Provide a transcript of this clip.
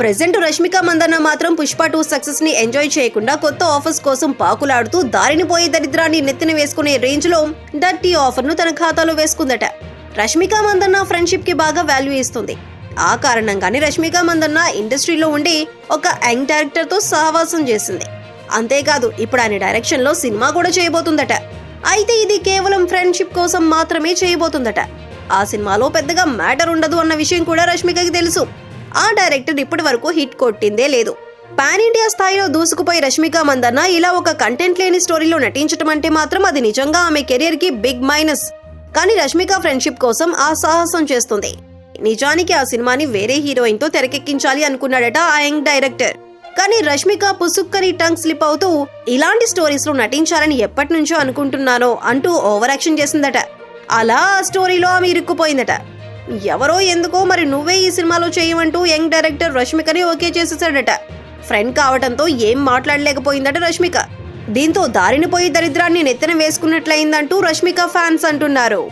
Present Rashmika Mandanna మాత్రం Pushpa two సక్సెస్ని enjoy చేయకుండా కొత్త ఆఫర్స్ కోసం పాకులాడుతూ దారిని పోయే దరిద్రాన్ని నెత్తిన వేసుకునే రేంజ్లో డర్టీ ఆఫర్ను తన ఖాతాలో వేసుకుందట. రష్మిక మందన్న ఫ్రెండ్షిప్కి బాగా వాల్యూ ఇస్తుంది. ఆ కారణంగానే రష్మిక మందన్న ఇండస్ట్రీలో ఉండి ఒక యంగ్ డైరెక్టర్తో సహవాసం చేసింది. అంతేకాదు ఇప్పుడు ఆయన డైరెక్షన్లో సినిమా కూడా చేయబోతుందట. అయితే ఇది కేవలం ఫ్రెండ్షిప్ కోసం మాత్రమే చేయబోతుందట. ఆ సినిమాలో పెద్దగా మ్యాటర్ ఉండదు అన్న విషయం కూడా రష్మికకి తెలుసు. ఆ డైరెక్టర్ ఇప్పటి వరకు హిట్ కొట్టిందే లేదు. పాన్ ఇండియా స్థాయిలో దూసుకుపోయి రష్మిక మందన్న ఇలా ఒక కంటెంట్ లేని స్టోరీలో నటించడం అంటే మాత్రం అది నిజంగా ఆమె కెరియర్కి బిగ్ మైనస్ కానీ రష్మిక ఫ్రెండ్షిప్ కోసం ఆ సాహసం చేస్తుంది. నిజానికి ఆ సినిమాని వేరే హీరోయిన్తో తెరకెక్కించాలి అనుకున్నాడట ఆ యంగ్ డైరెక్టర్. కానీ రష్మిక పుసుక్కని టంగ్ స్లిప్ అవుతూ ఇలాంటి స్టోరీస్లో నటించాలని ఎప్పటి నుంచో అనుకుంటున్నానో అంటూ ఓవర్ యాక్షన్ చేసిందట. అలా ఆ స్టోరీలో ఆమె ఇరుక్కుపోయిందట. ఎవరో ఎందుకో మరి నువ్వే ఈ సినిమాలో చేయమంటూ యంగ్ డైరెక్టర్ రష్మికని ఓకే చేసేసాడట ఫ్రెండ్ కావటంతో ఏం మాట్లాడలేకపోయిందట రష్మిక. దీంతో దారిని పోయి దరిద్రాన్ని నెత్తన వేసుకున్నట్లయిందంటూ రష్మిక ఫ్యాన్స్ అంటున్నారు.